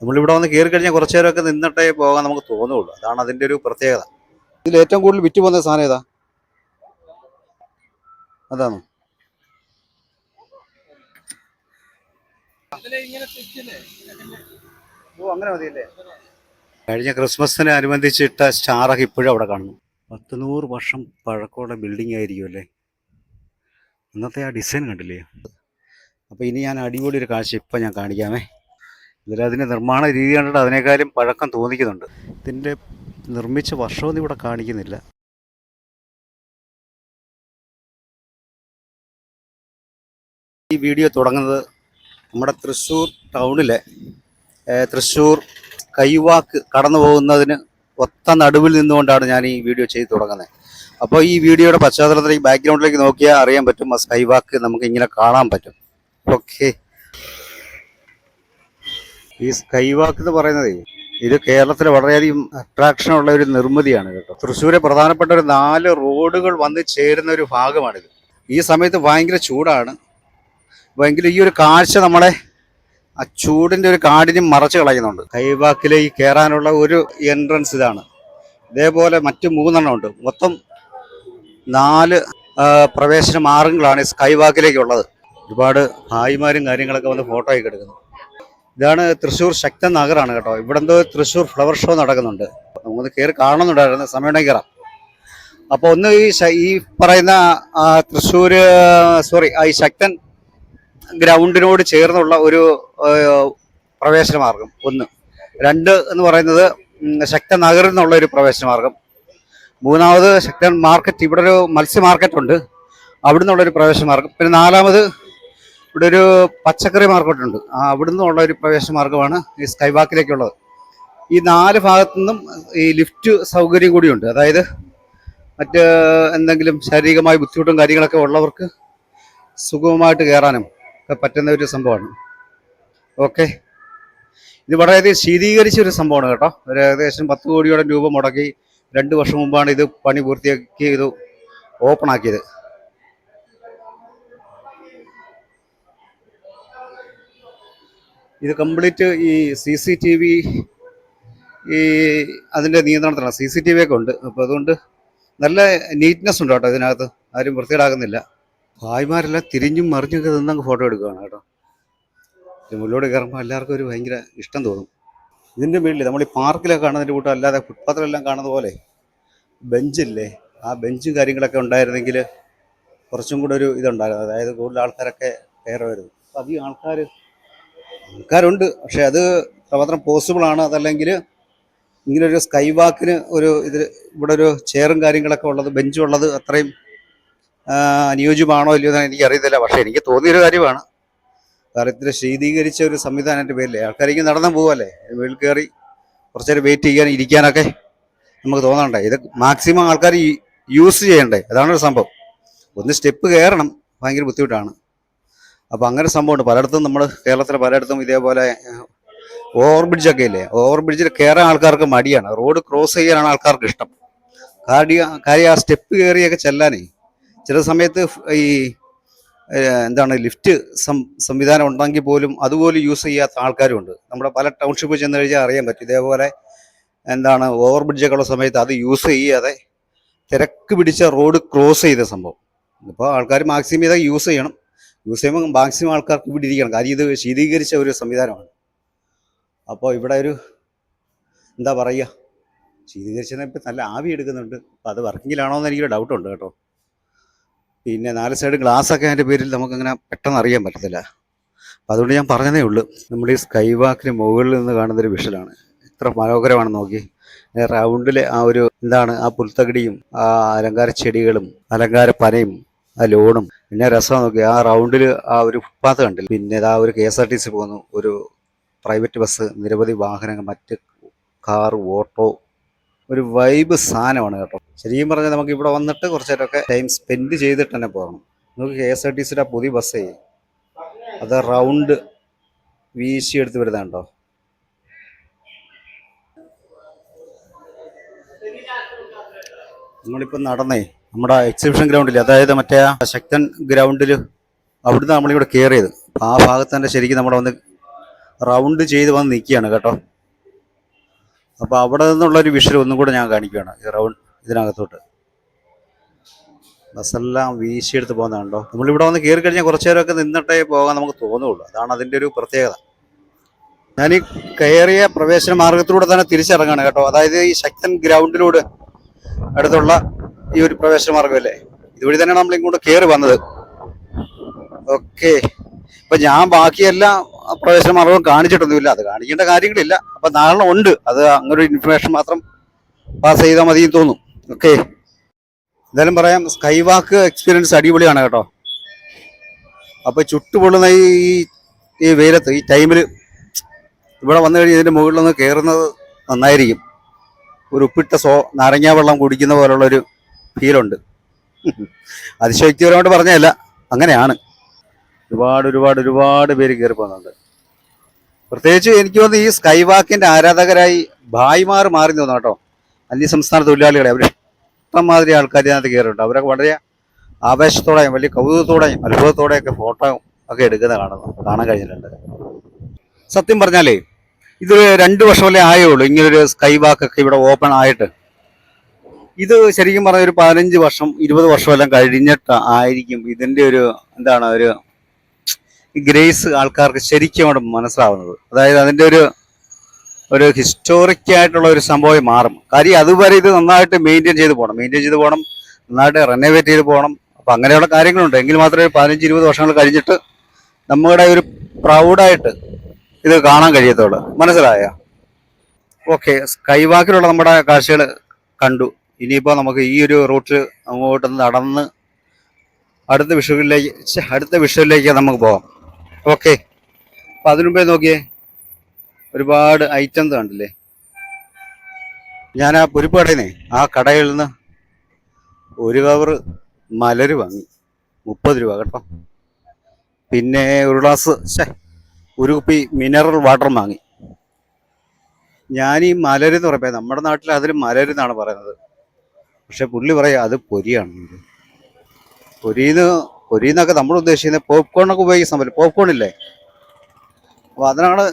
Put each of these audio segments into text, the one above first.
നമ്മളിവിടെ വന്ന് കയറി കഴിഞ്ഞാൽ കുറച്ചു നേരമൊക്കെ നിന്നിട്ടേ പോകാൻ നമുക്ക് തോന്നുള്ളൂ. അതാണ് അതിന്റെ ഒരു പ്രത്യേകത. ഇതിൽ ഏറ്റവും കൂടുതൽ വിറ്റ് പോകുന്ന സാധനം ഏതാ? അതാണ്. ഓ അങ്ങനെ മതിയല്ലേ? കഴിഞ്ഞ ക്രിസ്മസിന് അനുബന്ധിച്ചിട്ട സ്റ്റാറൊക്കെ ഇപ്പോഴും അവിടെ കാണുന്നു. പത്ത് നൂറ് വർഷം പഴക്കമുള്ള ബിൽഡിംഗ് ആയിരിക്കും അല്ലേ? ഇന്നത്തെ ആ ഡിസൈൻ കണ്ടില്ലേ? അപ്പോൾ ഇനി ഞാൻ അടിപൊളി ഒരു കാഴ്ച ഇപ്പം ഞാൻ കാണിക്കാമേ. ഇതിലതിന്റെ നിർമ്മാണ രീതി കണ്ടിട്ട് അതിനേക്കാളും പഴക്കം തോന്നിക്കുന്നുണ്ട്. ഇതിന്റെ നിർമ്മിച്ച വർഷമൊന്നും ഇവിടെ കാണിക്കുന്നില്ല. ഈ വീഡിയോ തുടങ്ങുന്നത് നമ്മുടെ തൃശ്ശൂർ ടൗണിലെ തൃശ്ശൂർ കൈവാക്ക് കടന്നു പോകുന്നതിന് ഒത്ത നടുവിൽ നിന്നുകൊണ്ടാണ് ഞാൻ ഈ വീഡിയോ ചെയ്ത് തുടങ്ങുന്നത്. അപ്പോൾ ഈ വീഡിയോയുടെ പശ്ചാത്തലത്തിലേക്ക് ബാക്ക്ഗ്രൗണ്ടിലേക്ക് നോക്കിയാൽ അറിയാൻ പറ്റും ആ സ്കൈവാക്ക് നമുക്ക് ഇങ്ങനെ കാണാൻ പറ്റും. ഓക്കെ. ഈ സ്കൈവാക്ക് എന്ന് പറയുന്നത് ഇത് കേരളത്തിൽ വളരെയധികം അട്രാക്ഷൻ ഉള്ള ഒരു നിർമ്മിതിയാണ് കേട്ടോ. തൃശ്ശൂരെ പ്രധാനപ്പെട്ട ഒരു നാല് റോഡുകൾ വന്ന് ചേരുന്ന ഒരു ഭാഗമാണിത്. ഈ സമയത്ത് ഭയങ്കര ചൂടാണ്. ഭയങ്കര ഈ ഒരു കാഴ്ച നമ്മളെ ആ ചൂടിന്റെ ഒരു കാടിനും മറച്ചു കളയുന്നുണ്ട്. കൈവാക്കിലേക്ക് കയറാനുള്ള ഒരു എൻട്രൻസ് ഇതാണ്. ഇതേപോലെ മറ്റ് മൂന്നെണ്ണം ഉണ്ട്. മൊത്തം നാല് പ്രവേശന മാർഗങ്ങളാണ് ഈ സ്കൈവാക്കിലേക്കുള്ളത്. ഒരുപാട് ഭായിമാരും കാര്യങ്ങളൊക്കെ വന്ന് ഫോട്ടോ ആയി എടുക്കുന്നു ഇതാണ് തൃശ്ശൂർ ശക്തൻ നഗറാണ് കേട്ടോ. ഇവിടെ എന്തോ തൃശ്ശൂർ ഫ്ലവർ ഷോ നടക്കുന്നുണ്ട്. നമുക്ക് കയറി കാണുന്നുണ്ടായിരുന്നു സമയം കയറാം അപ്പോൾ ഒന്ന് ഈ ഈ പറയുന്ന തൃശ്ശൂർ സോറി ഈ ശക്തൻ ഗ്രൗണ്ടിനോട് ചേർന്നുള്ള ഒരു പ്രവേശന മാർഗം ഒന്ന്. രണ്ട് എന്ന് പറയുന്നത് ശക്തൻ നഗറിൽ നിന്നുള്ള ഒരു പ്രവേശന മാർഗം. മൂന്നാമത് ശക്തൻ മാർക്കറ്റ് ഇവിടെ ഒരു മത്സ്യ മാർക്കറ്റ് ഉണ്ട്. അവിടെ നിന്നുള്ള ഒരു പ്രവേശന മാർഗം. പിന്നെ നാലാമത് ഇവിടെ ഒരു പച്ചക്കറി മാർക്കറ്റ് ഉണ്ട്. ആ അവിടെ നിന്നുള്ള ഒരു പ്രവേശന മാർഗമാണ് ഈ സ്കൈവാക്കിലേക്കുള്ളത്. ഈ നാല് ഭാഗത്തു നിന്നും ഈ ലിഫ്റ്റ് സൗകര്യം കൂടിയുണ്ട്. അതായത് മറ്റ് എന്തെങ്കിലും ശാരീരികമായ ബുദ്ധിമുട്ടും കാര്യങ്ങളൊക്കെ ഉള്ളവർക്ക് സുഗമമായിട്ട് കയറാനും ഒക്കെ പറ്റുന്ന ഒരു സംഭവമാണ്. ഓക്കെ. ഇത് വളരെയധികം ശീതീകരിച്ച ഒരു സംഭവമാണ് കേട്ടോ. ഒരു ഏകദേശം പത്ത് കോടിയോളം രൂപ മുടക്കി രണ്ട് വർഷം മുമ്പാണ് ഇത് പണി പൂർത്തിയാക്കി ഇത് ഓപ്പൺ ഇത് കംപ്ലീറ്റ് ഈ സി സി ടി വി ഈ അതിന്റെ നിയന്ത്രണത്തിലാണ്. സി സി ടി വി ഒക്കെ ഉണ്ട്. അപ്പോൾ അതുകൊണ്ട് നല്ല നീറ്റ്നെസ് ഉണ്ട് കേട്ടോ ഇതിനകത്ത്. ആരും വൃത്തികേടാകുന്നില്ല ഭായിമാരെല്ലാം തിരിഞ്ഞും മറിഞ്ഞൊക്കെ നിന്നങ്ങ് ഫോട്ടോ എടുക്കുകയാണ് കേട്ടോ. മുകളിലോട്ട് കയറുമ്പോൾ എല്ലാവർക്കും ഒരു ഭയങ്കര ഇഷ്ടം തോന്നും. ഇതിന്റെ മേളിൽ നമ്മൾ ഈ പാർക്കിലൊക്കെ കാണുന്നതിന്റെ കൂട്ടം അല്ലാതെ ഫുട്പാത്തിലെല്ലാം കാണുന്ന പോലെ ബെഞ്ചില്ലേ ആ ബെഞ്ചും കാര്യങ്ങളൊക്കെ ഉണ്ടായിരുന്നെങ്കിൽ കുറച്ചും കൂടെ ഒരു ഇതുണ്ടായിരുന്നു. അതായത് കൂടുതൽ ആൾക്കാരൊക്കെ കയറുമായിരുന്നു. അപ്പം അധികം ആൾക്കാർ ആൾക്കാരുണ്ട്. പക്ഷെ അത് അത്രമാത്രം പോസിബിൾ ആണ്. അതല്ലെങ്കിൽ ഇങ്ങനൊരു സ്കൈ വാക്കിന് ഒരു ഇത് ഇവിടെ ഒരു ചെയറും കാര്യങ്ങളൊക്കെ ഉള്ളത് ബെഞ്ചും ഉള്ളത് അത്രയും അനുയോജ്യമാണോ ഇല്ലയോ എന്ന് എനിക്കറിയത്തില്ല. പക്ഷേ എനിക്ക് തോന്നിയൊരു കാര്യമാണ്. കാരണം ഇത്ര ശീതീകരിച്ച ഒരു സംവിധാനത്തിന്റെ പേരില്ലേ ആൾക്കാർക്ക് നടന്നു പോവല്ലേ? വീട്ടിൽ കയറി കുറച്ചേരം വെയിറ്റ് ചെയ്യാൻ ഇരിക്കാനൊക്കെ നമുക്ക് തോന്നണ്ടേ? ഇത് മാക്സിമം ആൾക്കാർ യൂസ് ചെയ്യണ്ടേ? അതാണ് ഒരു സംഭവം. ഒന്ന് സ്റ്റെപ്പ് കയറണം ഭയങ്കര ബുദ്ധിമുട്ടാണ്. അപ്പോൾ അങ്ങനെ സംഭവമുണ്ട്. പലയിടത്തും നമ്മൾ കേരളത്തിലെ പലയിടത്തും ഇതേപോലെ ഓവർ ബ്രിഡ്ജൊക്കെ ഇല്ലേ? ഓവർ ബ്രിഡ്ജിൽ കയറാൻ ആൾക്കാർക്ക് മടിയാണ്. റോഡ് ക്രോസ് ചെയ്യാനാണ് ആൾക്കാർക്ക് ഇഷ്ടം. കാര്യം കാര്യം ആ സ്റ്റെപ്പ് കയറിയൊക്കെ ചെല്ലാനേ ചില സമയത്ത് ഈ എന്താണ് ലിഫ്റ്റ് സംവിധാനം ഉണ്ടെങ്കിൽ പോലും അതുപോലും യൂസ് ചെയ്യാത്ത ആൾക്കാരുമുണ്ട് നമ്മുടെ പല ടൗൺഷിപ്പ് ചെന്ന് കഴിഞ്ഞാൽ അറിയാൻ പറ്റും. ഇതേപോലെ എന്താണ് ഓവർ ബ്രിഡ്ജൊക്കെ ഉള്ള സമയത്ത് അത് യൂസ് ചെയ്യാതെ തിരക്ക് പിടിച്ച റോഡ് ക്രോസ് ചെയ്ത സംഭവം. ഇപ്പോൾ ആൾക്കാർ മാക്സിമം ഇതൊക്കെ യൂസ് ചെയ്യണം. യൂസ് ചെയ്യുമ്പോൾ മാക്സിമം ആൾക്കാർക്ക് ഇവിടെ ഇരിക്കണം കാര്യം ഇത് ശീതീകരിച്ച ഒരു സംവിധാനമാണ്. അപ്പോൾ ഇവിടെ ഒരു എന്താ പറയുക? ശീതീകരിച്ചതിന് ഇപ്പം നല്ല ആവി എടുക്കുന്നുണ്ട്. അപ്പോൾ അത് വർക്കിങ്ങിലാണോ എന്ന് എനിക്കൊരു ഡൗട്ടുണ്ട് കേട്ടോ. പിന്നെ നാല് സൈഡ് ഗ്ലാസ് ഒക്കെ അതിന്റെ പേരിൽ നമുക്കങ്ങനെ പെട്ടെന്ന് അറിയാൻ പറ്റത്തില്ല. അപ്പം അതുകൊണ്ട് ഞാൻ പറഞ്ഞതേ ഉള്ളൂ. നമ്മുടെ ഈ സ്കൈ വാക്കിന് മുകളിൽ നിന്ന് കാണുന്നൊരു വിഷലാണ് എത്ര മനോഹരമാണ് നോക്കി. റൗണ്ടിലെ ആ ഒരു എന്താണ്? ആ പുൽത്തകിടിയും ആ അലങ്കാര ചെടികളും അലങ്കാര പനയും ആ ലോണും പിന്നെ രസം നോക്കി ആ റൗണ്ടിൽ ആ ഒരു ഫുട്പാത്ത് കണ്ടില്ല? പിന്നെ ഇതാ ഒരു K S R T C പോകുന്നു. ഒരു പ്രൈവറ്റ് ബസ് നിരവധി വാഹനങ്ങൾ മറ്റ് കാർ ഓട്ടോ ഒരു വൈബ് സാധനമാണ് കേട്ടോ. ശരിക്കും പറഞ്ഞാൽ നമുക്ക് ഇവിടെ വന്നിട്ട് കുറച്ചേരൊക്കെ ടൈം സ്പെൻഡ് ചെയ്തിട്ട് തന്നെ പോകണം നമുക്ക് കെ എസ് ആർ ടി സിയുടെ പുതിയ ബസ്സേ അത് റൗണ്ട് വീശി എടുത്ത് വരുന്നുണ്ടോ നമ്മളിപ്പോൾ നടന്നേ നമ്മുടെ എക്സിബിഷൻ ഗ്രൗണ്ടിൽ അതായത് മറ്റേ ആ ശക്തൻ ഗ്രൗണ്ടിൽ അവിടുന്ന് നമ്മളിവിടെ കയറിയത് ആ ഭാഗത്ത് തന്നെ ശരിക്കും നമ്മുടെ വന്ന് റൗണ്ട് ചെയ്ത് വന്ന് നിൽക്കുകയാണ് കേട്ടോ. അപ്പോൾ അവിടെ നിന്നുള്ളൊരു വിഷയം ഒന്നും കൂടെ ഞാൻ കാണിക്കുകയാണ് ഈ റൗണ്ട് ഇതിനകത്തോട്ട്. ബസ്സെല്ലാം വീശിയെടുത്ത് പോകുന്നതാണല്ലോ നമ്മളിവിടെ വന്ന് കയറി കഴിഞ്ഞാൽ കുറച്ച് നേരമൊക്കെ നിന്നിട്ടേ പോകാൻ നമുക്ക് തോന്നുള്ളൂ അതാണ് അതിന്റെ ഒരു പ്രത്യേകത. ഞാൻ ഈ കയറിയ പ്രവേശന മാർഗത്തിലൂടെ തന്നെ തിരിച്ചിറങ്ങാണ് കേട്ടോ. അതായത് ഈ ശക്തൻ ഗ്രൗണ്ടിലൂടെ അടുത്തുള്ള ഈ ഒരു പ്രവേശന മാർഗമല്ലേ ഇതുവഴി തന്നെയാണ് നമ്മൾ ഇങ്ങോട്ട് കയറി വന്നത്. ഓക്കെ. ഇപ്പൊ ഞാൻ ബാക്കിയെല്ലാം പ്രവേശന മാർഗം കാണിച്ചിട്ടൊന്നുമില്ല. അത് കാണിക്കേണ്ട കാര്യങ്ങളില്ല. അപ്പൊ നാളെ ഉണ്ട്. അത് അങ്ങനൊരു ഇൻഫർമേഷൻ മാത്രം പാസ് ചെയ്താൽ മതി തോന്നും. ഓക്കെ. എന്തായാലും പറയാം സ്കൈ വാക്ക് എക്സ്പീരിയൻസ് അടിപൊളിയാണ് കേട്ടോ. അപ്പൊ ചുട്ടുപൊള്ളുന്ന ഈ ഈ വെയിലത്ത് ഈ ടൈമിൽ ഇവിടെ വന്നു കഴിഞ്ഞ് ഇതിന്റെ മുകളിലൊന്ന് കയറുന്നത് നന്നായിരിക്കും. ഒരു ഉപ്പിട്ട സോ നാരങ്ങാ വെള്ളം കുടിക്കുന്ന പോലുള്ളൊരു ഫീലുണ്ട്. അതിശയോക്തിപരമായിട്ട് പറഞ്ഞതല്ല അങ്ങനെയാണ്. ഒരുപാട് ഒരുപാട് ഒരുപാട് പേര് കയറി പോകുന്നുണ്ട്. പ്രത്യേകിച്ച് എനിക്ക് വന്ന് ഈ സ്കൈ വാക്കിന്റെ ആരാധകരായി ഭായിമാർ മാറി തോന്നുന്നു കേട്ടോ. അന്യ സംസ്ഥാന തൊഴിലാളികളെ അവർ ഇഷ്ടംമാതിരി ആൾക്കാർ അതിനകത്ത് കയറിയിട്ടുണ്ട് അവരൊക്കെ വളരെ ആവേശത്തോടെയും വലിയ കൗതുകത്തോടെയും അത്ഭുതത്തോടെയൊക്കെ ഫോട്ടോ ഒക്കെ എടുക്കുന്ന കാണുന്നു കാണാൻ കഴിഞ്ഞിട്ടുണ്ട്. സത്യം പറഞ്ഞാലേ ഇതൊരു രണ്ട് വർഷമല്ലേ ആയേ ഉള്ളൂ ഇങ്ങനൊരു സ്കൈ വാക്ക് ഒക്കെ ഇവിടെ ഓപ്പൺ ആയിട്ട്. ഇത് ശരിക്കും പറഞ്ഞ ഒരു പതിനഞ്ച് വർഷം ഇരുപത് വർഷമെല്ലാം കഴിഞ്ഞിട്ട് ആയിരിക്കും ഇതിന്റെ ഒരു എന്താണ് ഒരു ഗ്രേസ് ആൾക്കാർക്ക് ശരിക്കും അവിടെ മനസ്സിലാവുന്നത്. അതായത് അതിന്റെ ഒരു ഒരു ഹിസ്റ്റോറിക് ആയിട്ടുള്ള ഒരു സംഭവം മാറും. കാര്യം അതുവരെ ഇത് നന്നായിട്ട് മെയിന്റെയിൻ ചെയ്ത് പോകണം. മെയിന്റെയിൻ ചെയ്ത് പോകണം നന്നായിട്ട് റെനോവേറ്റ് ചെയ്ത് പോകണം. അപ്പം അങ്ങനെയുള്ള കാര്യങ്ങളുണ്ട്. എങ്കിൽ മാത്രമേ ഒരു പതിനഞ്ച് ഇരുപത് വർഷങ്ങൾ കഴിഞ്ഞിട്ട് നമ്മുടെ ഒരു പ്രൗഡായിട്ട് ഇത് കാണാൻ കഴിയത്തുള്ളൂ. മനസ്സിലായ? ഓക്കെ സ്കൈവാക്കിലുള്ള നമ്മുടെ കാഴ്ചകൾ കണ്ടു. ഇനിയിപ്പോൾ നമുക്ക് ഈ ഒരു റൂട്ടിൽ അങ്ങോട്ട് നടന്ന് അടുത്ത വിഷുവിലേക്ക് അടുത്ത വിഷുവിലേക്ക് നമുക്ക് പോകാം. ഓക്കെ അപ്പം അതിനുമുമ്പേ നോക്കിയേ ഒരുപാട് ഐറ്റംസ് കണ്ടില്ലേ? ഞാൻ ആ പുരിപ്പ് ആ കടയിൽ നിന്ന് ഒരു കവർ മലര് വാങ്ങി. മുപ്പത് രൂപ കേട്ടോ. പിന്നെ ഒരു ഗ്ലാസ് ഒരു കുപ്പി മിനറൽ വാട്ടർ വാങ്ങി. ഞാൻ ഈ മലര് എന്ന് പറയുമ്പോൾ നമ്മുടെ നാട്ടിൽ അതിൽ മലര് എന്നാണ് പറയുന്നത്. പക്ഷെ പുള്ളി പറയാം അത് പൊരിയാണ്. പൊരിന്ന് പൊരിന്നൊക്കെ നമ്മൾ ഉദ്ദേശിക്കുന്നത് പോപ്കോണൊക്കെ ഉപയോഗിക്കുന്ന സംഭവം പോപ്കോൺ ഇല്ലേ? അപ്പോൾ അതിനാണ്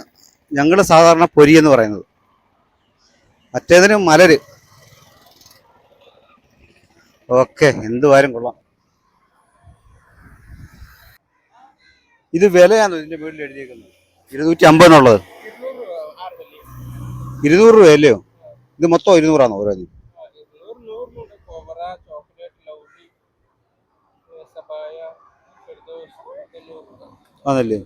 ഞങ്ങൾ സാധാരണ പൊരി എന്ന് പറയുന്നത്. മറ്റേതിന് മലര്. ഓക്കെ എന്തുവാരും കൊള്ളാം. ഇത് വിലയാണോ ഇതിന്റെ വീട്ടിൽ എഴുതിയേക്കുന്നത്? ഇരുന്നൂറ്റി അമ്പതിനുള്ളത് ഇരുന്നൂറ് രൂപയല്ലയോ ഇത് മൊത്തം ഇരുന്നൂറാണോ? ഓരോന്നും നൂറ് നൂറിനുണ്ട് കൊവറ ചോക്ലേറ്റ് ലൗലി സബായ ഫിർദോസ് തൊണ്ണൂറ് ആണല്ലേ ഇതിൽ കുറച്ച് പ്രീമിയം അത്ര പ്രീമിയം ഇരുന്നൂറ് രൂപ ആറ്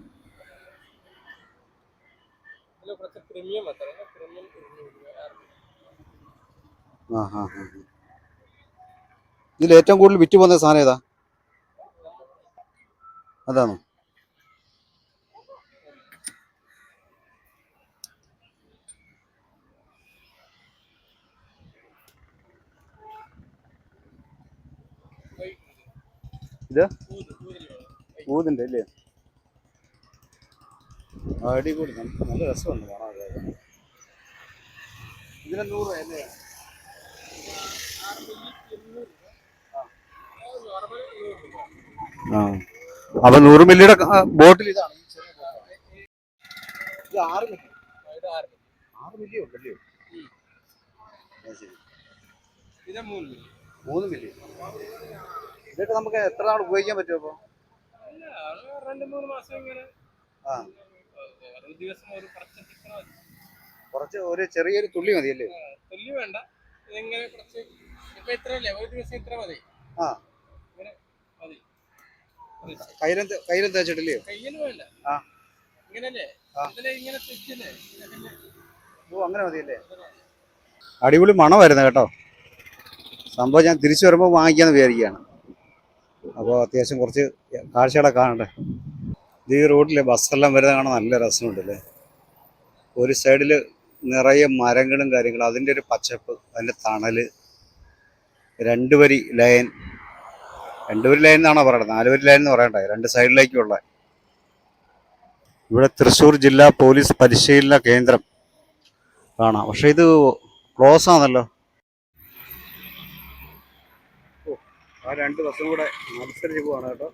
ആ ഹാ ഹാ ഇതിൽ ഏറ്റവും കൂടുതൽ വിറ്റ് പോകുന്ന സാധനം ഏതാ? അതാണോ? ഇത്? ഊതിന്റെ അല്ലേ? അടിപൊളി. നല്ല നല്ല രസമുണ്ട് കാണാൻ. ഇതിന് നൂറ് രൂപ അല്ലേ? ആ. അപ്പൊ നൂറ് മില്ലിയുടെ ബോട്ടിൽ ഇതാണ്. ഇത് ആറ് മില്ലി. ആറ് ശരി. മൂന്ന് മില്ലി. ഇതൊക്കെ നമുക്ക് എത്ര നാൾ ഉപയോഗിക്കാൻ പറ്റുമോ അപ്പോൾ രണ്ട് മൂന്ന് മാസം ഇങ്ങനെ. ആ. ഒരു ദിവസം ഒരു കുറച്ച് കുറച്ച് ഒരു ചെറിയൊരു തുള്ളി മതി അല്ലേ തുള്ളി വേണ്ട. ഇങ്ങനെ കുറച്ച് ഇപ്പൊ ഇത്ര അല്ലേ? ഒരു ദിവസം ഇത്ര മതി. ആ. ഇങ്ങനെ മതി. കയ്യിലും കയ്യിലും തേച്ചിട്ടില്ലേ കയ്യിൽ വേണ്ട. ആ. ഇങ്ങനല്ലേ. ഇങ്ങനെ തെറ്റില്ലേ ഓ അങ്ങനെ മതിയല്ലേ? അടിപൊളി മണമായിരുന്നു കേട്ടോ. സംഭവം ഞാൻ തിരിച്ചു വരുമ്പോൾ വാങ്ങിക്കാന്ന് വിചാരിക്കുകയാണ്. അപ്പോൾ അത്യാവശ്യം കുറച്ച് കാഴ്ചകളൊക്കെ കാണണ്ടേ? ഈ റോഡിലെ ബസ്സെല്ലാം വരുന്നത് കാണാൻ നല്ല രസമുണ്ടല്ലേ? ഒരു സൈഡിൽ നിറയെ മരങ്ങളും കാര്യങ്ങളും അതിന്റെ ഒരു പച്ചപ്പ് അതിന്റെ തണൽ രണ്ട് വരി ലൈൻ രണ്ട് വരി ലൈൻ എന്നാണോ പറയുന്നത് നാല് വരി ലൈൻ എന്ന് പറയണ്ടേ? രണ്ട് സൈഡിലേക്കുള്ള. ഇവിടെ തൃശ്ശൂർ ജില്ലാ പോലീസ് പരിശീലന കേന്ദ്രം. കാണാം. പക്ഷെ ഇത് ക്ലോസ് ആണല്ലോ. ഓ ആ രണ്ട് ബസ്സും കൂടെ മത്സരിച്ച് പോവാണ് കേട്ടോ.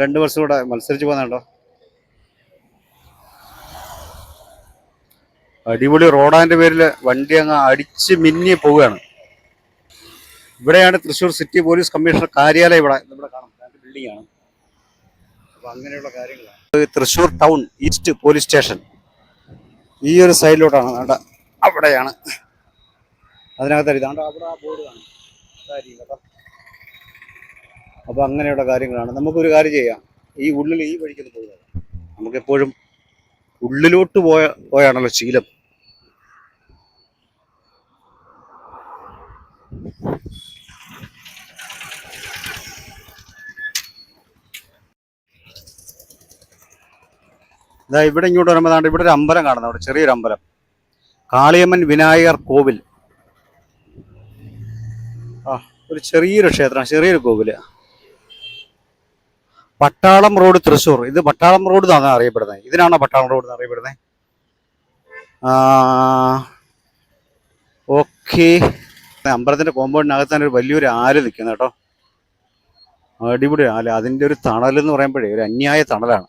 രണ്ട് വർഷം കൂടെ മത്സരിച്ച് പോകുന്നുണ്ടോ അടിപൊളി റോഡാന്റെ പേരിൽ വണ്ടി അങ്ങ് അടിച്ച് മിന്നി പോവുകയാണ്. ഇവിടെയാണ് തൃശ്ശൂർ സിറ്റി പോലീസ് കമ്മീഷണർ കാര്യാലയം ഇവിടെ. ഇവിടെ കാണാം. ബിൽഡിംഗ് ആണ്. അപ്പം അങ്ങനെയുള്ള കാര്യങ്ങളാണ്. Thrissur town east police station. ഈ ഒരു സൈഡിലോട്ടാണ്. വേണ്ട അവിടെയാണ്. അതിനകത്ത് ഇതാണ്ട് അവിടെ ആ ബോർഡ് കാണും. കേട്ടോ അപ്പൊ അങ്ങനെയുള്ള കാര്യങ്ങളാണ്. നമുക്കൊരു കാര്യം ചെയ്യാം. ഈ ഉള്ളിൽ ഈ വഴിക്കൊന്ന് പോകുക നമുക്കെപ്പോഴും ഉള്ളിലോട്ട് പോയ പോയാണല്ലോ ശീലം. ഇതാ ഇവിടെ ഇങ്ങോട്ട് വരുമ്പോൾ ഇവിടെ ഒരു അമ്പലം കാണുന്നത് അവിടെ ചെറിയൊരു അമ്പലം. കാളിയമ്മൻ വിനായകർ കോവിൽ. ആ ഒരു ചെറിയൊരു ക്ഷേത്രമാണ് ചെറിയൊരു കോവിൽ. പട്ടാളം റോഡ് തൃശ്ശൂർ. ഇത് പട്ടാളം റോഡ് എന്നാണ് അറിയപ്പെടുന്നത്. ഇതിനാണോ പട്ടാളം റോഡ് എന്ന് അറിയപ്പെടുന്നത്? ഓക്കെ. അമ്പലത്തിന്റെ കോമ്പൗണ്ടിനകത്ത് തന്നെ ഒരു വലിയൊരു ആൽ നിൽക്കുന്നു കേട്ടോ. അടിപൊളി ആൽ. അതിന്റെ ഒരു തണൽ എന്ന് പറയുമ്പോഴേ ഒരു അന്യായ തണലാണ്.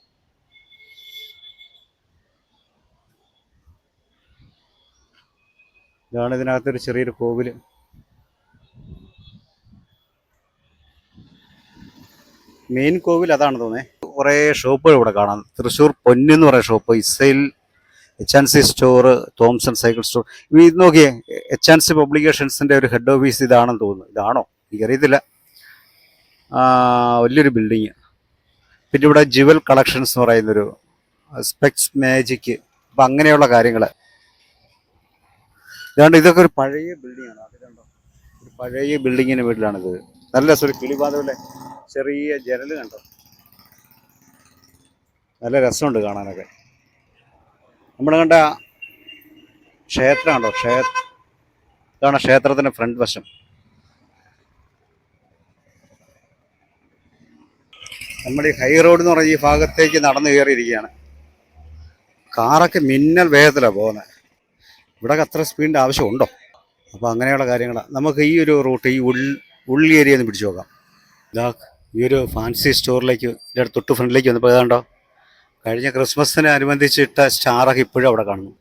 ഇതാണ് ഇതിനകത്തൊരു ചെറിയൊരു കോവിൽ. മെയിൻ കോവിൽ അതാണ് തോന്നേ. കുറേ ഷോപ്പുകൾ ഇവിടെ കാണാം. തൃശ്ശൂർ പൊന്ന് എന്ന് പറയുന്ന shop ഇസൈൽ H and C store Thomson cycle store. ഇത് നോക്കിയേ എച്ച് ആൻഡ് സി പബ്ലിക്കേഷൻസിന്റെ ഒരു ഹെഡ് ഓഫീസ് ഇതാണെന്ന് തോന്നുന്നു. ഇതാണോ? എനിക്കറിയത്തില്ല. വലിയൊരു ബിൽഡിങ്. പിന്നെ ഇവിടെ ജുവൽ കളക്ഷൻസ് എന്ന് പറയുന്നൊരു സ്പെക്സ് മാജിക്. അപ്പം അങ്ങനെയുള്ള കാര്യങ്ങൾ ഇതാണ്ട് ഇതൊക്കെ ഒരു പഴയ ആണ് അതിലുണ്ടോ ഒരു പഴയ ബിൽഡിങ്ങിന് വീട്ടിലാണിത്. നല്ല രസം ഒരു ചെറിയ ജനൽ കണ്ടോ? നല്ല രസമുണ്ട് കാണാനൊക്കെ. നമ്മൾ കണ്ട ക്ഷേത്രം കണ്ടോ ക്ഷേ ഇതാണ് ക്ഷേത്രത്തിന്റെ ഫ്രണ്ട് വശം. നമ്മൾ ഈ ഹൈ റോഡ് എന്ന് പറഞ്ഞ ഈ ഭാഗത്തേക്ക് നടന്നു കയറിയിരിക്കുകയാണ്. കാറൊക്കെ മിന്നൽ വേഗത്തിലാണ് പോകുന്നത്. ഇവിടെ അത്ര സ്പീഡിന്റെ ആവശ്യമുണ്ടോ? അപ്പോൾ അങ്ങനെയുള്ള കാര്യങ്ങളാണ് നമുക്ക് ഈ ഒരു റൂട്ട് ഈ ഉൾ ഉള്ളി ഏരിയ ഒന്ന് പിടിച്ചു നോക്കാം. ഇതാ ഈ ഒരു ഫാൻസി സ്റ്റോറിലേക്ക് ഇതിന്റെ തൊട്ട് ഫ്രണ്ടിലേക്ക് വന്നപ്പോൾ ഏതാണ്ടോ കഴിഞ്ഞ ക്രിസ്മസിനെ അനുബന്ധിച്ചിട്ട സ്റ്റാറൊക്കെ ഇപ്പോഴും അവിടെ കാണുന്നു.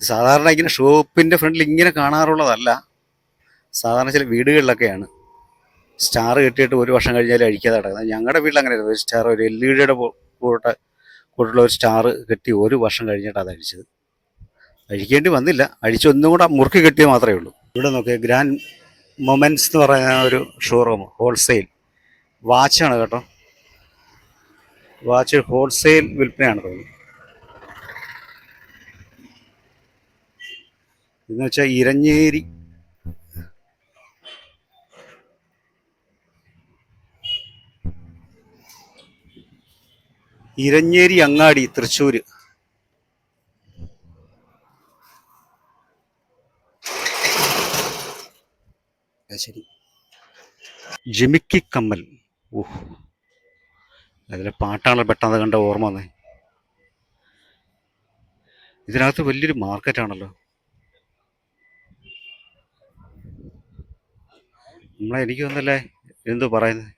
സാധാരണ ഇങ്ങനെ ഷോപ്പിന്റെ ഫ്രണ്ടിൽ ഇങ്ങനെ കാണാറുള്ളതല്ല. സാധാരണ ചില വീടുകളിലൊക്കെയാണ്. സ്റ്റാർ കിട്ടിയിട്ട് ഒരു വർഷം കഴിഞ്ഞാൽ അഴിക്കാതെ കിടക്കുന്നത് ഞങ്ങളുടെ വീട്ടിൽ അങ്ങനെ ഒരു സ്റ്റാർ ഒരു എൽ ഇ ഡിയുടെ കൂടെ കൂട്ടുള്ള ഒരു സ്റ്റാർ കെട്ടി ഒരു വർഷം കഴിഞ്ഞിട്ട് അത് അഴിച്ചത്. അഴിക്കേണ്ടി വന്നില്ല. അഴിച്ചൊന്നും കൂടെ മുറുക്കി കെട്ടിയത് മാത്രമേ ഉള്ളൂ. ഇവിടെ നോക്കിയ ഗ്രാൻഡ് മൊമെന്റ്സ് എന്ന് പറയുന്ന ഒരു ഷോറൂം ഹോൾസെയിൽ വാച്ചാണ് കേട്ടോ. വാച്ച് ഹോൾസെയിൽ വിൽപ്പനയാണ് തോന്നുന്നത് എന്ന് വെച്ചാൽ ഇരഞ്ഞേരി. ഇരഞ്ഞേരി അങ്ങാടി തൃശ്ശൂര്. ശരി. ജിമിക്കി കമ്മൽ. ഊഹ് അതിലെ പാട്ടാണ് പെട്ടെന്ന് കണ്ട ഓർമ്മ വന്നേ. ഇതിനകത്ത് വലിയൊരു മാർക്കറ്റാണല്ലോ. നമ്മളെ എനിക്ക് തോന്നല്ലേ എന്തോ പറയുന്നത്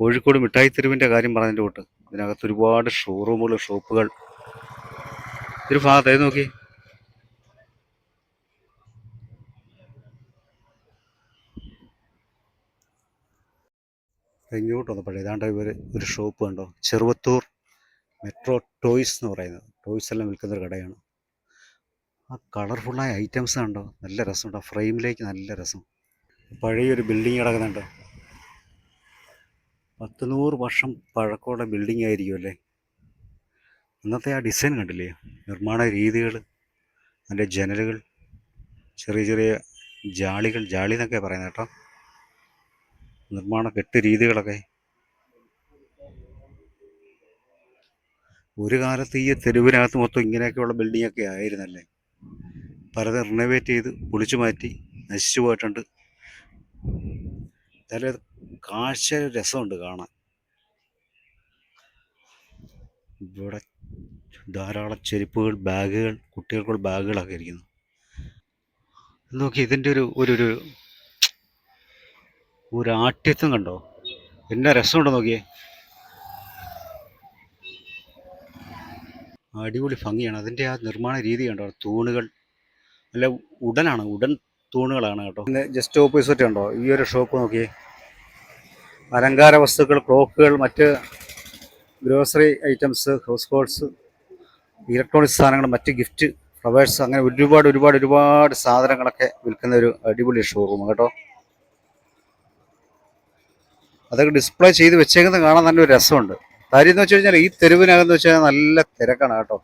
കോഴിക്കോട് മിഠായി തെരുവിന്റെ കാര്യം പറഞ്ഞതിന്റെ കൂട്ട്. ഇതിനകത്ത് ഒരുപാട് ഷോറൂമുകൾ ഷോപ്പുകൾ ഒരു ഭാഗത്ത് നോക്കി? ഇങ്ങോട്ട് പഴയ ഏതാണ്ട് ഇവർ ഒരു ഷോപ്പ് കണ്ടോ? ചെറുവത്തൂർ മെട്രോ ടോയ്സ് എന്ന് പറയുന്നത്. ടോയ്സ് എല്ലാം വിൽക്കുന്ന ഒരു കടയാണ്. ആ കളർഫുള്ളായ ഐറ്റംസ് കണ്ടോ? നല്ല രസമുണ്ട്. ഫ്രെയിമിലേക്ക് നല്ല രസം. പഴയൊരു ബിൽഡിംഗ് കിടക്കുന്നുണ്ട്. പത്ത് നൂറ് വർഷം പഴക്കമുള്ള ബിൽഡിംഗ് ആയിരിക്കും അല്ലേ? ഇന്നത്തെ ആ ഡിസൈൻ കണ്ടില്ലേ? നിർമ്മാണ രീതികൾ അതിന്റെ ജനലുകൾ ചെറിയ ചെറിയ ജാളികൾ ജാളി എന്നൊക്കെ പറയുന്നത് കേട്ടോ. നിർമ്മാണ കെട്ട് രീതികളൊക്കെ. ഒരു കാലത്ത് ഈ തെരുവിനകത്ത് മൊത്തം ഇങ്ങനെയൊക്കെയുള്ള ബിൽഡിംഗ് ഒക്കെ ആയിരുന്നല്ലേ? പലതും റിനോവേറ്റ് ചെയ്ത് പൊളിച്ചു മാറ്റി നശിച്ചു പോയിട്ടുണ്ട്. തല കാഴ്ച രസമുണ്ട് കാണാൻ. ഇവിടെ ധാരാളം ചെരുപ്പുകൾ ബാഗുകൾ കുട്ടികൾക്കുള്ള ബാഗുകളൊക്കെ ഇരിക്കുന്നു. നോക്കി ഇതിന്റെ ഒരു ഒരു ഒരു ഒരു കണ്ടോ? കണ്ടോ എന്നാ രസമുണ്ടോ നോക്കിയേ? അടിപൊളി ഭംഗിയാണ്. അതിന്റെ ആ നിർമ്മാണ രീതി കണ്ടോ? തൂണുകൾ. അല്ല ഉടനാണ്. ഉടൻ തൂണുകളാണ് കേട്ടോ. പിന്നെ ജസ്റ്റ് ഓപ്പോസിറ്റ് ഉണ്ടോ ഈ ഒരു ഷോപ്പ് നോക്കിയേ. അലങ്കാര വസ്തുക്കൾ ക്ലോക്കുകൾ മറ്റ് grocery items house holds electronics സാധനങ്ങൾ മറ്റ് ഗിഫ്റ്റ് ഫ്ലവേഴ്സ് അങ്ങനെ ഒരുപാട് ഒരുപാട് ഒരുപാട് സാധനങ്ങളൊക്കെ വിൽക്കുന്ന ഒരു അടിപൊളി ഷോറൂം കേട്ടോ. അതൊക്കെ ഡിസ്പ്ലേ ചെയ്ത് വെച്ചേക്കുന്നത് കാണാൻ നല്ലൊരു രസമുണ്ട്. കാര്യം എന്ന് വെച്ച് കഴിഞ്ഞാൽ ഈ തെരുവിനകത്ത് വെച്ച് കഴിഞ്ഞാൽ നല്ല തിരക്കാണ് കേട്ടോ.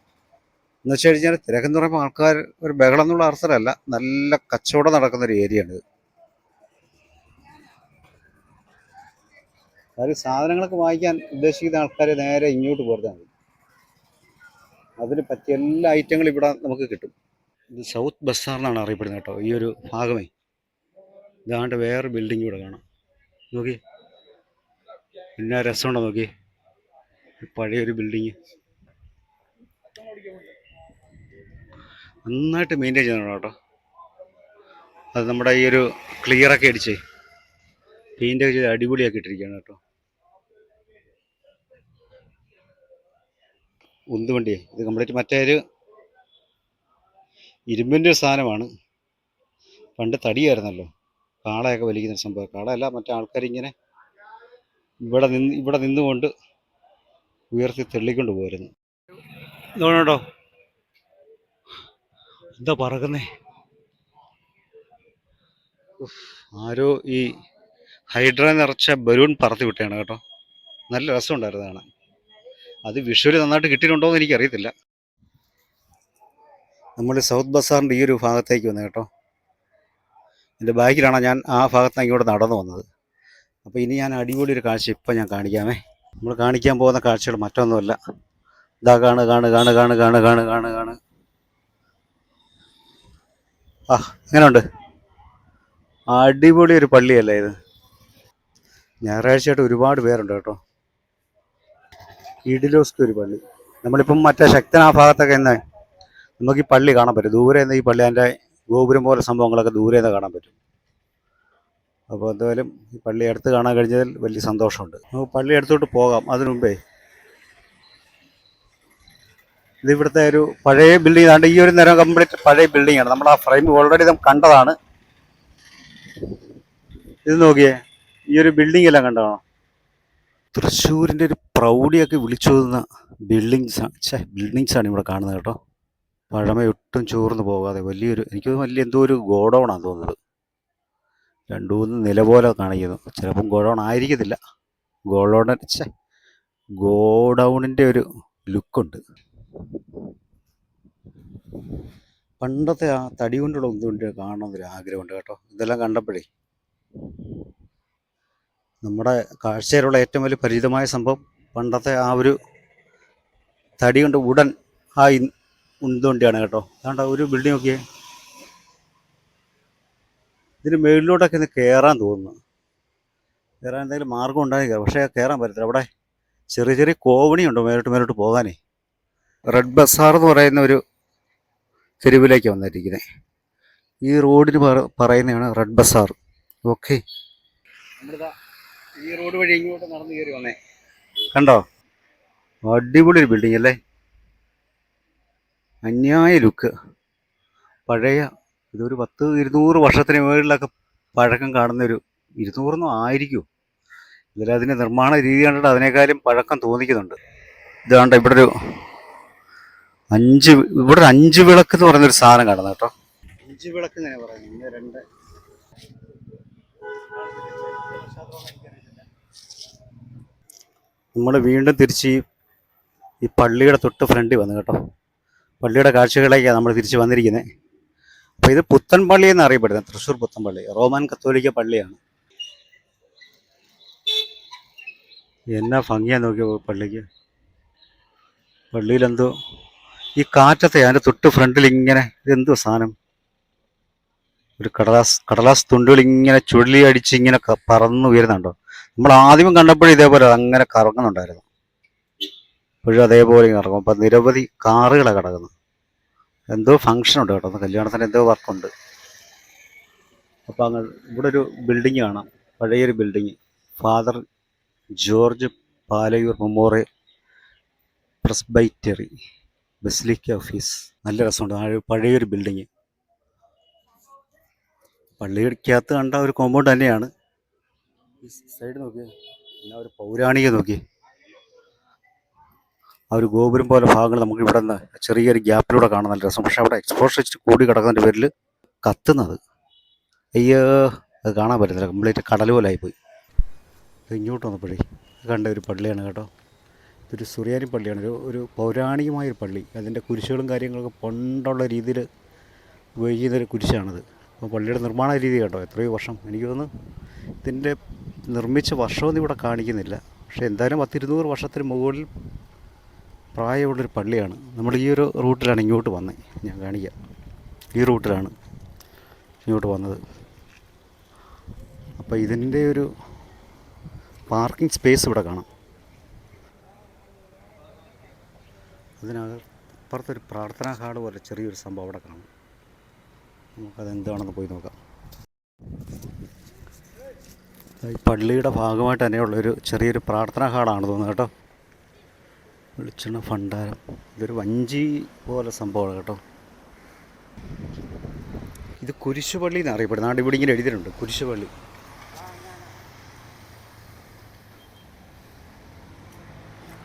എന്ന് വെച്ച് കഴിഞ്ഞാൽ തിരക്കെന്ന് പറയുമ്പോൾ ആൾക്കാർ ഒരു ബഹളം എന്നുള്ള അർത്ഥമല്ല നല്ല കച്ചവടം നടക്കുന്ന ഒരു ഏരിയ ആണ് കാര്യം സാധനങ്ങളൊക്കെ വാങ്ങിക്കാൻ ഉദ്ദേശിക്കുന്ന ആൾക്കാർ നേരെ ഇങ്ങോട്ട് പോർത്താൽ മതി അതിന് പറ്റിയ എല്ലാ ഐറ്റങ്ങളും ഇവിടെ നമുക്ക് കിട്ടും. ഇത് സൗത്ത് ബസാർ അറിയപ്പെടുന്നത് കേട്ടോ ഈ ഒരു ഭാഗമേ. ഇതാണ്ട് വേറെ ബിൽഡിംഗ് ഇവിടെ കാണാം. നോക്കി പിന്നെ രസമുണ്ടോ നോക്കി? പഴയൊരു ബിൽഡിങ് നന്നായിട്ട് മെയിന്റെയിൻ ചെയ്യണം കേട്ടോ. അത് നമ്മുടെ ഈ ഒരു ക്ലിയറൊക്കെ അടിച്ച് പെയിന്റൊക്കെ ചെയ്ത് അടിപൊളിയാക്കി ഇട്ടിരിക്കുകയാണ് കേട്ടോ. ഉന്തുവണ്ടിയെ ഇത് കംപ്ലീറ്റ് മറ്റേ ഒരു ഇരുമ്പിന്റെ ഒരു സാധനമാണ്. പണ്ട് തടിയായിരുന്നല്ലോ. കാളയൊക്കെ വലിക്കുന്ന സംഭവം. കാളയല്ല മറ്റേ ആൾക്കാർ ഇങ്ങനെ ഇവിടെ നിന്ന് ഇവിടെ നിന്നുകൊണ്ട് ഉയർത്തി തള്ളിക്കൊണ്ട് പോരുന്നു. ണോ എന്താ പറക്കുന്നേ? ആരോ ഈ ഹൈഡ്ര നിറച്ച ബലൂൺ പറത്തി വിട്ടാണ് കേട്ടോ. നല്ല രസമുണ്ടായിരുന്നു കാണാൻ. അത് വിഷുവിൽ നന്നായിട്ട് കിട്ടിയിട്ടുണ്ടോ എന്ന് എനിക്കറിയത്തില്ല. നമ്മൾ സൗത്ത് ബസാറിന്റെ ഈ ഒരു ഭാഗത്തേക്ക് വന്നു കേട്ടോ. എന്റെ ബാക്കിലാണ് ഞാൻ ആ ഭാഗത്ത് ഇവിടെ ഇങ്ങോട്ട് നടന്നു വന്നത്. അപ്പോൾ ഇനി ഞാൻ അടിപൊളി ഒരു കാഴ്ച ഇപ്പം ഞാൻ കാണിക്കാമേ. നമ്മൾ കാണിക്കാൻ പോകുന്ന കാഴ്ചകൾ മറ്റൊന്നുമല്ല. ഇതാ കാണ് കാണ് കാണ് കാണ് കാണ് കാണ് കാണ് കാണ്. ആ എങ്ങനെയുണ്ട്? അടിപൊളി ഒരു പള്ളിയല്ലേ ഇത്? ഞായറാഴ്ചയായിട്ട് ഒരുപാട് പേരുണ്ട് കേട്ടോ. ഇഡിലോസ്ക്ക് ഒരു പള്ളി. നമ്മളിപ്പം മറ്റേ ശക്തൻ ആ ഭാഗത്തൊക്കെ ഇന്ന് നമുക്ക് ഈ പള്ളി കാണാൻ പറ്റും. ദൂരെ നിന്ന് ഈ പള്ളി അതിന്റെ ഗോപുരം പോലെ സംഭവങ്ങളൊക്കെ ദൂരെ നിന്ന് കാണാൻ പറ്റും. അപ്പോൾ എന്തായാലും ഈ പള്ളി അടുത്ത് കാണാൻ കഴിഞ്ഞതിൽ വലിയ സന്തോഷമുണ്ട്. നമുക്ക് പള്ളി അടുത്തോട്ട് പോകാം. അതിനു മുമ്പേ ഇത് ഒരു പഴയ ബിൽഡിംഗ് ആണ്. ഈ ഒരു നേരം കംപ്ലീറ്റ് പഴയ ബിൽഡിംഗ് ആണ്. നമ്മൾ ആ ഫ്രെയിം ഓൾറെഡി നമുക്ക് കണ്ടതാണ്. ഇത് നോക്കിയേ ഈ ഒരു ബിൽഡിംഗ് എല്ലാം കണ്ടതാണോ? തൃശ്ശൂരിന്റെ ഒരു പ്രൗഢിയൊക്കെ വിളിച്ചോതുന്ന ബിൽഡിങ്സ് ഛേ ബിൽഡിങ്സ് ആണ് ഇവിടെ കാണുന്നത് കേട്ടോ. പഴമയൊട്ടും ചോർന്ന് പോകാതെ വലിയൊരു എനിക്ക് വലിയ എന്തോ ഒരു ഗോഡൗൺ ആണ് തോന്നുന്നത്. രണ്ടു മൂന്ന് നില പോലെ കാണിക്കുന്നു. ചിലപ്പം ഗോഡൗൺ ആയിരിക്കത്തില്ല. ഗോഡൗൺ ഛേ ഗോഡൗണിന്റെ ഒരു ലുക്കുണ്ട് പണ്ടത്തെ ആ തടി കൊണ്ടുള്ള ഒന്നുകൊണ്ട് കാണണമെന്നൊരു ആഗ്രഹമുണ്ട് കേട്ടോ. ഇതെല്ലാം കണ്ടപ്പോഴേ നമ്മുടെ കാഴ്ചയിലുള്ള ഏറ്റവും വലിയ പരിചിതമായ സംഭവം പണ്ടത്തെ ആ ഒരു തടി കൊണ്ട് ഉടൻ ആ ഉന്തുവണ്ടിയാണ് കേട്ടോ. അതുകൊണ്ട് ഒരു ബിൽഡിംഗ് നോക്കിയേ. ഇതിന് മേളിലോട്ടൊക്കെ ഇന്ന് കയറാൻ തോന്നുന്നു. കയറാൻ എന്തെങ്കിലും മാർഗം ഉണ്ടായി പക്ഷേ കയറാൻ പറ്റത്തില്ല. അവിടെ ചെറിയ ചെറിയ കോവണിയുണ്ട് മേലോട്ട് മേലോട്ട് പോകാനേ. റെഡ് ബസാർ എന്ന് പറയുന്ന ഒരു തെരുവിലേക്ക് വന്നിരിക്കുന്നത് ഈ റോഡിന് പറ- പറയുന്നതാണ് റെഡ് ബസാർ. ഓക്കെ. നമ്മളിതാ ഈ റോഡ് വഴി ഇങ്ങോട്ട് നടന്നു കയറി വന്നേ. കണ്ടോ? അടിപൊളി ഒരു ബിൽഡിംഗ് അല്ലേ? അന്യായ ലുക്ക് പഴയ ഇതൊരു പത്ത് ഇരുന്നൂറ് വർഷത്തിന് മുകളിലൊക്കെ പഴക്കം കാണുന്ന ഒരു ഇരുന്നൂറൊന്നും ആയിരിക്കും. ഇതിലതിന്റെ നിർമ്മാണ രീതി കണ്ടിട്ട് അതിനേക്കാളും പഴക്കം തോന്നിക്കുന്നുണ്ട്. ഇതാണ്ട് ഇവിടെ ഒരു അഞ്ച് ഇവിടെ ഒരു അഞ്ച് വിളക്ക് എന്ന് പറയുന്നൊരു സാധനം കാണുന്നത് കേട്ടോ. അഞ്ച് വിളക്ക് എങ്ങനെ പറയുന്നത് രണ്ട്. നമ്മൾ വീണ്ടും തിരിച്ച് ഈ- ഈ പള്ളിയുടെ തൊട്ട് ഫ്രണ്ടിൽ വന്നു കേട്ടോ. പള്ളിയുടെ കാഴ്ചകളിലേക്കാണ് നമ്മൾ തിരിച്ച് വന്നിരിക്കുന്നത്. അപ്പോൾ ഇത് പുത്തൻ പള്ളി എന്ന് അറിയപ്പെടുന്നത് തൃശ്ശൂർ പുത്തൻ പള്ളി. റോമൻ കത്തോലിക്ക പള്ളിയാണ്. എന്നാ ഭംഗിയാ നോക്കിയ പള്ളിക്ക്. പള്ളിയിലെന്തോ ഈ കാറ്റത്തെ അതിന്റെ തൊട്ട് ഫ്രണ്ടിൽ ഇങ്ങനെ ഇതെന്തോ സാധനം? ഒരു കടലാസ് കടലാസ് തുണ്ടുകൾ ഇങ്ങനെ ചുഴലി അടിച്ച് ഇങ്ങനെ പറന്ന് ഉയരുന്നുണ്ടോ? നമ്മൾ ആദ്യം കണ്ടപ്പോഴും ഇതേപോലെ അങ്ങനെ കറങ്ങുന്നുണ്ടായിരുന്നു. ഇപ്പോഴും അതേപോലെ കറങ്ങും. അപ്പം നിരവധി കാറുകളാണ് കിടക്കുന്നത്. എന്തോ ഫങ്ഷൻ ഉണ്ട് കേട്ടോ. കല്യാണത്തിന് എന്തോ വർക്കുണ്ട് അപ്പോൾ അങ്ങ് ഇവിടെ ഒരു ബിൽഡിങ് കാണാം. പഴയൊരു building father George Palayur memorial presbytery basilica office നല്ല രസമുണ്ട്. പഴയൊരു ബിൽഡിങ് പള്ളിക്കകത്ത് കണ്ട ഒരു കോമ്പൗണ്ട് തന്നെയാണ്. സൈഡ് നോക്കിയേ. പിന്നെ ഒരു പൗരാണിക നോക്കി ആ ഒരു ഗോപുരം പോലെ ഭാഗങ്ങൾ നമുക്ക് ഇവിടെ നിന്ന് ചെറിയൊരു ഗ്യാപ്പിലൂടെ കാണാൻ നല്ല രസം. പക്ഷെ അവിടെ എക്സ്പോഷർ കൂടി കിടക്കുന്നതിന്റെ പേരിൽ കത്തുന്നത്. അയ്യോ അത് കാണാൻ പറ്റുന്നില്ല കംപ്ലീറ്റ് കടൽ പോലെ ആയിപ്പോയി. ഇങ്ങോട്ട് വന്നപ്പോഴേ കണ്ട ഒരു പള്ളിയാണ് കേട്ടോ. ഇതൊരു സുറിയാനി പള്ളിയാണ്. ഒരു ഒരു പൗരാണികമായൊരു പള്ളി. അതിന്റെ കുരിശുകളും കാര്യങ്ങളൊക്കെ പണ്ടുള്ള രീതിയിൽ ഉപയോഗിക്കുന്നൊരു കുരിശാണിത്. അപ്പോൾ പള്ളിയുടെ നിർമ്മാണ രീതി കേട്ടോ. എത്രയോ വർഷം. എനിക്ക് തോന്നുന്നു ഇതിന്റെ നിർമ്മിച്ച വർഷമൊന്നും ഇവിടെ കാണിക്കുന്നില്ല. പക്ഷേ എന്തായാലും പത്തിരുന്നൂറ് വർഷത്തിന് മുകളിൽ പ്രായമുള്ളൊരു പള്ളിയാണ്. നമ്മൾ ഈ ഒരു റൂട്ടിലാണ് ഇങ്ങോട്ട് വന്നത് ഞാൻ കാണിക്കാം. ഈ റൂട്ടിലാണ് ഇങ്ങോട്ട് വന്നത്. അപ്പോൾ ഇതിന്റെ ഒരു പാർക്കിംഗ് സ്പേസ് ഇവിടെ കാണാം. അതിനകത്തൊരു പ്രാർത്ഥനാ ഹാൾ പോലെ ചെറിയൊരു സംഭവം അവിടെ കാണാം. നമുക്കത് എന്താണെന്ന് പോയി നോക്കാം. ഈ പള്ളിയുടെ ഭാഗമായിട്ട് തന്നെയുള്ളൊരു ചെറിയൊരു പ്രാർത്ഥനാ ഹാളാണ് തോന്നുന്നത് കേട്ടോ. വെളിച്ചെണ്ണ ഭണ്ഡാരം. ഇതൊരു വഞ്ചി പോലെ സംഭവമാണ് കേട്ടോ. ഇത് കുരിശുപള്ളി എന്ന് നാട് ഇവിടെ ഇങ്ങനെ എഴുതിയിട്ടുണ്ട് കുരിശുപള്ളി.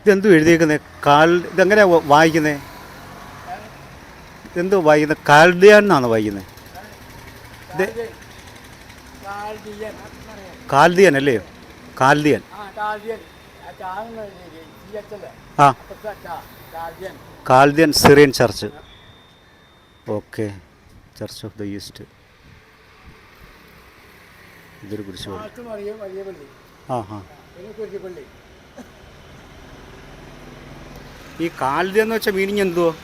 ഇതെന്തു എഴുതിയേക്കുന്നത് കാൽ ഇതെങ്ങനെയാ വായിക്കുന്നത് ഇതെന്തോ വായിക്കുന്നത് കാൽഡിയാൻ എന്നാണ് വായിക്കുന്നത് ഇത് കാൽദിയൻ അല്ലേ? കാൽദിയൻ ആ. Chaldean Syrian church. Okay. Church of the east. ഇതൊരു കുറിച്ച് ആ ആ. ഈ കാൽദ്യ എന്ന് വെച്ചാൽ മീനിങ് എന്തോ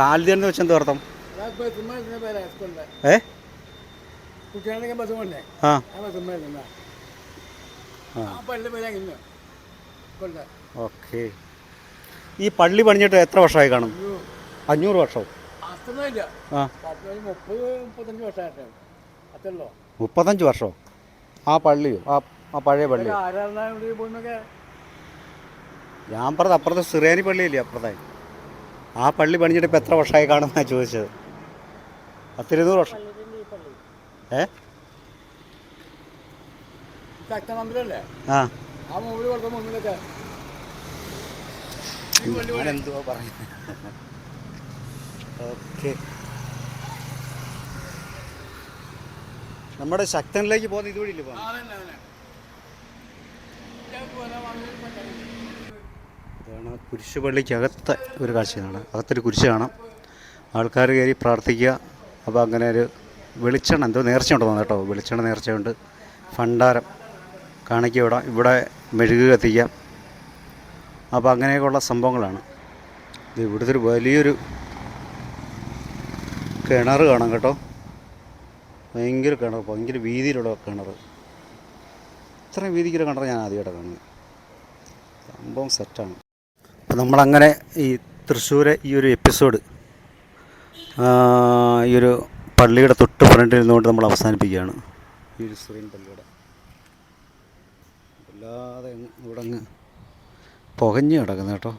കാൽദ്യ എന്ന് വെച്ചാൽ എന്തോ അർത്ഥം? ഏ? ആ. ഓക്കെ. ഈ പള്ളി പണിഞ്ഞിട്ട് എത്ര വർഷമായി കാണും? അഞ്ഞൂറ് വർഷം. ആ. മുപ്പത്തഞ്ച് വർഷം. ആ പള്ളി ആ ആ പഴയ പള്ളി ഞാൻ പറഞ്ഞത് അപ്പുറത്തെ സിറേനി പള്ളിയില്ലേ അപ്പുറത്തായി ആ പള്ളി പണിഞ്ഞിട്ട് ഇപ്പം എത്ര വർഷമായി കാണുമെന്നാണ് ചോദിച്ചത്. പത്തിരുന്നൂറ് വർഷം. ഏ? ആ. എന്തുവാ പറയുന്നത് ഓക്കെ. നമ്മുടെ ശക്തനിലേക്ക് പോകുന്ന ഇതുവഴി ഇല്ലേ പോകുന്നത് അതന്നെ അതന്നെ. ഞാൻ പോലെ വന്നിട്ട് പെട്ടെന്ന് ഇതാണ് കുരിശുപള്ളിക്കകത്തെ ഒരു കാഴ്ചയാണ്. അകത്തൊരു കുരിശ് കാണാം. ആൾക്കാർ കയറി പ്രാർത്ഥിക്കുക. അപ്പോൾ അങ്ങനെ ഒരു വെളിച്ചെണ്ണ എന്തോ നേർച്ച ഉണ്ടെന്ന് തോന്നുന്നു കേട്ടോ. വെളിച്ചെണ്ണ നേർച്ചയുണ്ട്. ഭണ്ഡാരം. കാണിക്കുക ഇവിടെ. ഇവിടെ മെഴുക് കത്തിക്കാം അപ്പോൾ അങ്ങനെയൊക്കെയുള്ള സംഭവങ്ങളാണ്. ഇത് ഇവിടുത്തെ ഒരു വലിയൊരു കിണർ കാണാം കേട്ടോ. ഭയങ്കര കിണർ ഭയങ്കര വീതിയിലുള്ള കിണർ ഇത്രയും വീതിക്കുള്ള കിണർ ഞാൻ ആദ്യമായിട്ട് കാണുന്നത്. സംഭവം സെറ്റാണ്. അപ്പോൾ നമ്മളങ്ങനെ ഈ തൃശ്ശൂരെ ഈ ഒരു എപ്പിസോഡ് ഈ ഒരു പള്ളിയുടെ തൊട്ട് ഫ്രണ്ടിൽ നിന്നുകൊണ്ട് നമ്മൾ അവസാനിപ്പിക്കുകയാണ്. ഈ ഒരു ശ്രീൻ പള്ളിയുടെ. വല്ലാതെ ഇവിടെ അങ്ങ് പുകഞ്ഞ് കിടക്കുന്നു കേട്ടോ.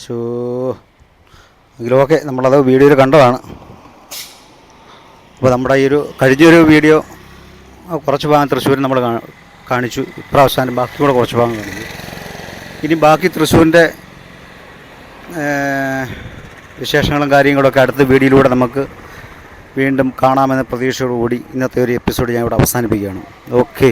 ഷോ എങ്കിലും ഓക്കെ നമ്മളത് വീഡിയോയിൽ കണ്ടതാണ്. അപ്പോൾ നമ്മുടെ ഈ ഒരു കഴിഞ്ഞൊരു വീഡിയോ കുറച്ച് ഭാഗം തൃശ്ശൂർ നമ്മൾ കാണിച്ചു. ഇപ്രാവസാനം ബാക്കി കൂടെ കുറച്ച് ഭാഗം കാണിച്ചു. ഇനി ബാക്കി തൃശ്ശൂരിന്റെ വിശേഷങ്ങളും കാര്യങ്ങളൊക്കെ അടുത്ത വീഡിയോയിലൂടെ നമുക്ക് വീണ്ടും കാണാമെന്ന പ്രതീക്ഷയോടുകൂടി ഇന്നത്തെ ഒരു എപ്പിസോഡ് ഞാൻ ഇവിടെ അവസാനിപ്പിക്കുകയാണ്. ഓക്കെ.